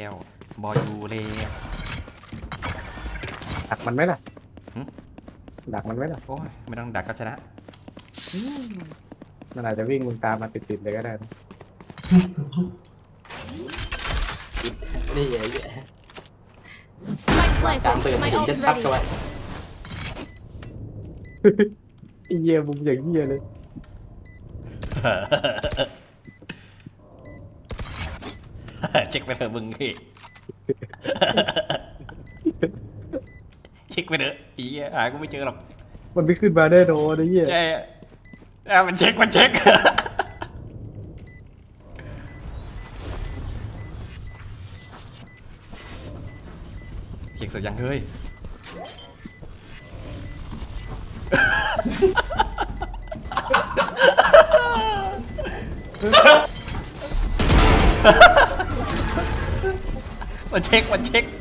แล้วบอยูเลยดักมันไหมล่ะหึ ดักมันไหมล่ะโอ้ยไม่ต้องดักก็ชนะ มันอาจจะวิ่งมึงตามมาติดๆเลยก็ได้นะนี่ไงเนี่ย Spike การ planted. เตือน My ถึงจะ ult's ชัด ready. ก็ไว้ไอ้เหี้ยมุมอย่างเหี้ยเลย เช็คไปเถอะมึงพี่ เช็คไปเถอะอีเหี้ยหากูไม่เจอหรอก มันไม่ขึ้นมาแน่นอนไอ้เหี้ยใช่อะมันเช็ค มันเช็ค เช็คเสร็จยังเฮ้ย มันเช็ค มันเช็ค